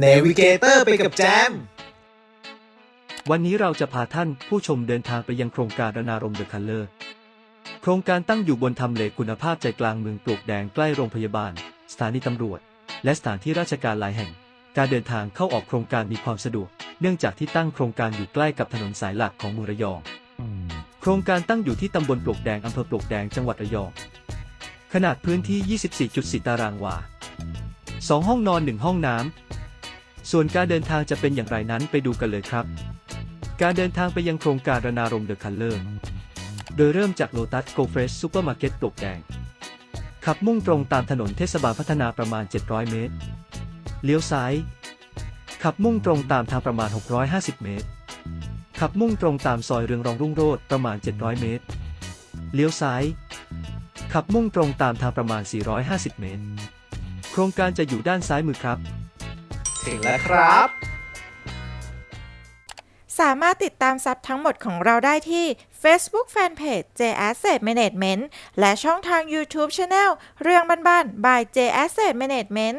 เนวิเกเตอร์ไปกับแจม วันนี้เราจะพาท่านผู้ชมเดินทางไปยังโครงการรณารมเดอะคัลเลอร์โครงการตั้งอยู่บนทำเลคุณภาพใจกลางเมืองปลวกแดงใกล้โรงพยาบาล สถานีตำรวจ และสถานที่ราชการหลายแห่ง การเดินทางเข้าออกโครงการมีความสะดวก เนื่องจากที่ตั้งโครงการอยู่ใกล้กับถนนสายหลักของเมืองระยอง โครงการตั้งอยู่ที่ตำบลปลวกแดงอำเภอปลวกแดงจังหวัดระยอง ขนาดพื้นที่ 24.4 ตารางวา 2 ห้องนอน 1 ห้องน้ำ ส่วนการเดินทางจะเป็นอย่างไรนั้นไปดูกันเลยครับ การเดินทางไปยังโครงการรณารมเดอะคัลเลอร์โดยเริ่มจากโลตัสโกเฟรชซูเปอร์มาร์เก็ตปลวกแดง ขับมุ่งตรงตามถนนเทศบาลพัฒนาประมาณ 700 เมตร เลี้ยวซ้าย ขับมุ่งตรงตามทางประมาณ 650 เมตร ขับมุ่งตรงตามซอยเรืองรองรุ่งโรจน์ประมาณ 700 เมตร เลี้ยวซ้าย ขับมุ่งตรงตามทางประมาณ 450 เมตร โครงการจะอยู่ด้านซ้ายมือครับ ถึงแล้วครับ สามารถติดตามซับทั้งหมดของเราได้ที่ Facebook Fanpage J Asset Management และช่องทาง YouTube Channel เรื่องบ้านๆ by J Asset Management